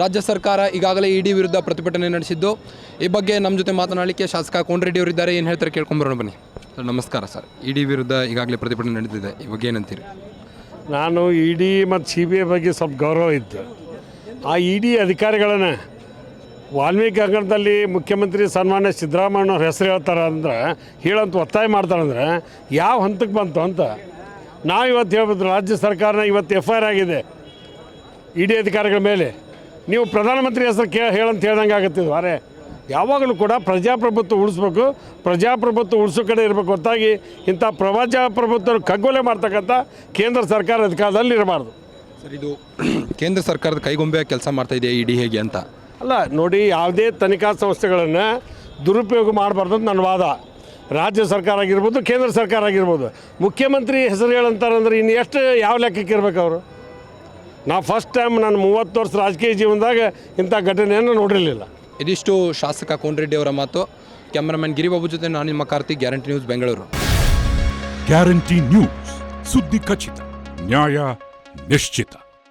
ರಾಜ್ಯ ಸರ್ಕಾರ ಈಗಾಗಲೇ ಇಡಿ ವಿರುದ್ಧ ಪ್ರತಿಭಟನೆ ನಡೆಸಿದ್ದು, ಈ ಬಗ್ಗೆ ನಮ್ಮ ಜೊತೆ ಮಾತನಾಡಲಿಕ್ಕೆ ಶಾಸಕ ಕೋನರೆಡ್ಡಿ ಅವರಿದ್ದಾರೆ ಏನು ಹೇಳ್ತಾರೆ ಕೇಳ್ಕೊಂಬರೋಣ ಬನ್ನಿ. ಸರ್, ನಮಸ್ಕಾರ ಸರ್. ಇಡಿ ವಿರುದ್ಧ ಈಗಾಗಲೇ ಪ್ರತಿಭಟನೆ ನಡೆದಿದೆ. ಈ ಬಗ್ಗೆ ಏನಂತೀರಿ ನಾನು ಇ ಡಿ ಮತ್ತು ಸಿ ಬಿ ಐ ಬಗ್ಗೆ ಸ್ವಲ್ಪ ಗೌರವ ಇತ್ತು. ಆ ಇ ಡಿ ಅಧಿಕಾರಿಗಳನ್ನು ವಾಲ್ಮೀಕಿ ಅಂಗಣದಲ್ಲಿ ಮುಖ್ಯಮಂತ್ರಿ ಸನ್ಮಾನ್ಯ ಸಿದ್ದರಾಮಯ್ಯವ್ರ ಹೆಸರು ಹೇಳ್ತಾರೆ ಅಂದ್ರೆ ಹೇಳಂತ ಒತ್ತಾಯ ಮಾಡ್ತಾರಂದ್ರೆ ಯಾವ ಹಂತಕ್ಕೆ ಬಂತು ಅಂತ ನಾವು ಇವತ್ತು ಹೇಳ್ಬೋದು ರಾಜ್ಯ ಸರ್ಕಾರನ ಇವತ್ತು ಎಫ್ ಐ ಆರ್ ಆಗಿದೆ. ಇ ಡಿ ಅಧಿಕಾರಿಗಳ ಮೇಲೆ ನೀವು ಪ್ರಧಾನಮಂತ್ರಿ ಹೆಸರು ಕೇ ಹೇಳಂತ ಹೇಳ್ದಂಗೆ ಆಗುತ್ತೆ ಅರೆ ಯಾವಾಗಲೂ ಕೂಡ ಪ್ರಜಾಪ್ರಭುತ್ವ ಉಳಿಸ್ಬೇಕು. ಪ್ರಜಾಪ್ರಭುತ್ವ ಉಳಿಸೋ ಕಡೆ ಇರಬೇಕು. ಹೊರತಾಗಿ ಇಂಥ ಪ್ರಜಾಪ್ರಭುತ್ವ ಕಗ್ಗೊಲೆ ಮಾಡ್ತಕ್ಕಂಥ ಕೇಂದ್ರ ಸರ್ಕಾರ ಅಧಿಕಾರದಲ್ಲಿ ಇರಬಾರ್ದು. ಸರ್ ಇದು ಕೇಂದ್ರ ಸರ್ಕಾರದ ಕೈಗೊಂಬೆ ಕೆಲಸ ಮಾಡ್ತಾ ಇದೆ ಇಡಿ ಹೇಗೆ ಅಂತ? ಅಲ್ಲ ನೋಡಿ ಯಾವುದೇ ತನಿಖಾ ಸಂಸ್ಥೆಗಳನ್ನು ದುರುಪಯೋಗ ಮಾಡಬಾರ್ದು ಅಂತ ನನ್ನ ವಾದ. ರಾಜ್ಯ ಸರ್ಕಾರ ಆಗಿರ್ಬೋದು ಕೇಂದ್ರ ಸರ್ಕಾರ ಆಗಿರ್ಬೋದು. ಮುಖ್ಯಮಂತ್ರಿ ಹೆಸರು ಹೇಳಂತಾರಂದ್ರೆ ಇನ್ನು ಎಷ್ಟು ಯಾವ ಲೆಕ್ಕಕ್ಕೆ ಇರಬೇಕು ಅವರು? ನಾವು ಫಸ್ಟ್ ಟೈಮ್ ನಾನು ಮೂವತ್ತು ವರ್ಷ ರಾಜಕೀಯ ಜೀವನದಾಗ ಇಂಥ ಘಟನೆಯನ್ನು ನೋಡಿರಲಿಲ್ಲ. ಇದಿಷ್ಟು ಶಾಸಕ ಕೋನರೆಡ್ಡಿ ಅವರ ಮಾತು. ಕ್ಯಾಮ್ರಾಮನ್ ಗಿರಿಬಾಬು ಜೊತೆ ನಾನು ನಿಮ್ಮ Karthik guarantee news Bengaluru guarantee news ಸುದ್ದಿ ಖಚಿತ ನ್ಯಾಯ ನಿಶ್ಚಿತ.